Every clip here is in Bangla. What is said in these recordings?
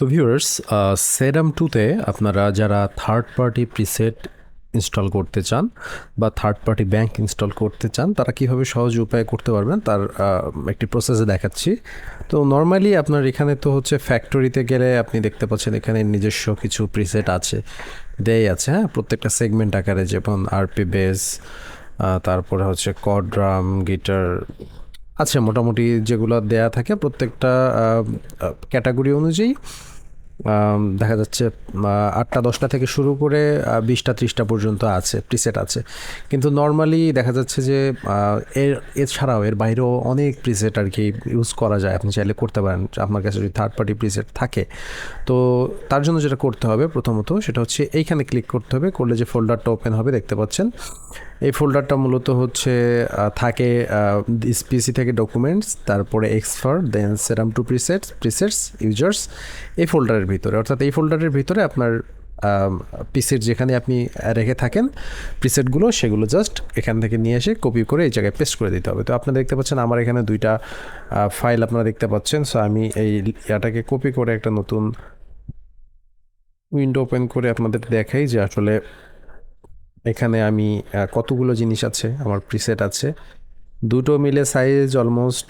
তো ভিউয়ার্স সেরাম টুতে আপনারা যারা থার্ড পার্টি প্রিসেট ইনস্টল করতে চান বা থার্ড পার্টি ব্যাংক ইনস্টল করতে চান, তারা কীভাবে সহজ উপায়ে করতে পারবেন তার একটি প্রসেসে দেখাচ্ছি। তো নর্মালি আপনার এখানে তো হচ্ছে ফ্যাক্টরিতে গেলে আপনি দেখতে পাচ্ছেন এখানে নিজস্ব কিছু প্রিসেট আছে দেয় আছে হ্যাঁ? প্রত্যেকটা সেগমেন্ট আকারে যেমন আরপি বেস তারপরে হচ্ছে কড্রাম গিটার আছে, মোটামুটি যেগুলো দেয়া থাকে প্রত্যেকটা ক্যাটাগরি অনুযায়ী। দেখা যাচ্ছে আটটা, দশটা থেকে শুরু করে বিশটা, ত্রিশটা পর্যন্ত আছে প্রিসেট আছে। কিন্তু নর্মালি দেখা যাচ্ছে যে এর, এছাড়াও এর বাইরেও অনেক প্রিসেট আর কি ইউজ করা যায়। আপনি চাইলে করতে পারেন, আপনার কাছে যদি থার্ড পার্টি প্রিসেট থাকে। তো তার জন্য যেটা করতে হবে প্রথমত, সেটা হচ্ছে এইখানে ক্লিক করতে হবে, করলে যে ফোল্ডারটা ওপেন হবে, দেখতে পাচ্ছেন। এই ফোল্ডারটা মূলত হচ্ছে থাকে পিসি থেকে ডকুমেন্টস তারপরে Xfer then serum to presets presets users এই ফোল্ডারের ভিতরে। অর্থাৎ এই ফোল্ডারের ভিতরে আপনার পিসেট যেখানে আপনি রেখে থাকেন প্রিসেটগুলো সেগুলো জাস্ট এখান থেকে নিয়ে এসে কপি করে এই জায়গায় পেস্ট করে দিতে হবে। তো আপনারা দেখতে পাচ্ছেন আমার এখানে দুইটা ফাইল আপনারা দেখতে পাচ্ছেন। সো আমি এই ইয়াটাকে কপি করে একটা নতুন উইন্ডো ওপেন করে আপনাদের দেখাই যে আসলে এখানে আমি কতগুলো জিনিস আছে, আমার প্রিসেট আছে। দুটো মিলে সাইজ অলমোস্ট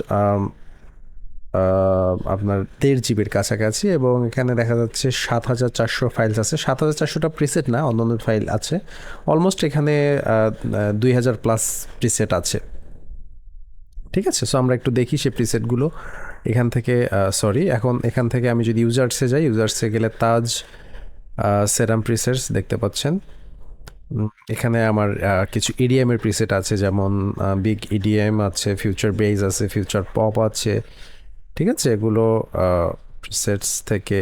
আপনার দেড় জিবির কাছাকাছি এবং এখানে দেখা যাচ্ছে সাত হাজার চারশো ফাইলস আছে। সাত হাজার চারশোটা প্রিসেট না, অন্যান্য ফাইল আছে। অলমোস্ট এখানে দুই হাজার প্লাস প্রিসেট আছে। ঠিক আছে? সো আমরা একটু দেখি সেই প্রিসেটগুলো এখান থেকে সরি এখন এখান থেকে আমি যদি ইউজার্সে যাই ইউজার্সে গেলে তাজ সেরাম প্রিসেটস দেখতে পাচ্ছেন। এখানে আমার কিছু ইডিএম এর প্রিসেট আছে, যেমন বিগ ইডিএম আছে ফিউচার বেজ আছে ফিউচার পপ আছে, ঠিক আছে? এগুলো প্রিসেটস থেকে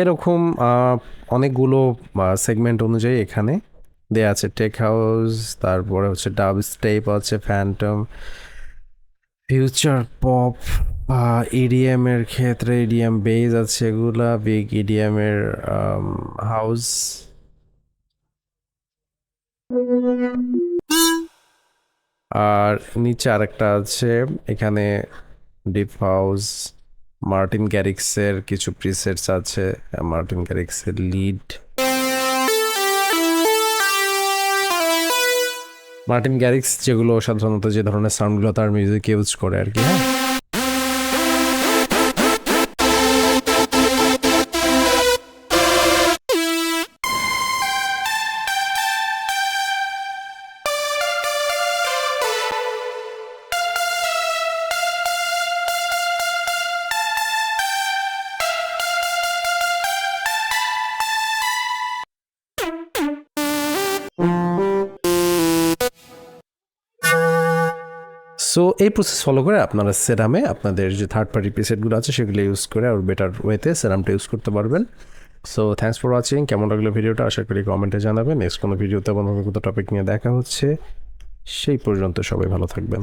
এরকম অনেকগুলো সেগমেন্ট অনুযায়ী এখানে দেয়া আছে। টেক হাউস তারপরে হচ্ছে ডাব স্টেপ আছে ফ্যান্টম ফিউচার পপ ইডিএম এর ক্ষেত্রে ইডিএম বেজ আছে এগুলা বিগ ইডিএম এর হাউস আর নিচে আরেকটা আছে, এখানে ডিপ হাউস মার্টিন গ্যারিক্সের কিছু প্রিসেটস আছে মার্টিন গ্যারিক্সের লিড মার্টিন গ্যারিক্স যেগুলো সাধারণত যে ধরনের সাউন্ডগুলো তার মিউজিক ইউজ করে আর কি হ্যাঁ? সো এই প্রসেস ফলো করে আপনারা সেরামে আপনাদের যে থার্ড পার্টি প্রিসেটগুলো আছে, সেগুলো ইউজ করে আর বেটার ওয়েতে সেরামটা ইউজ করতে পারবেন। সো থ্যাংকস ফর ওয়াচিং কেমন লাগল ভিডিওটা? আশা করি কমেন্টে জানাবেন। নেক্সট কোনো ভিডিওতে কোনো টপিক নিয়ে দেখা হচ্ছে। সেই পর্যন্ত সবাই ভালো থাকবেন।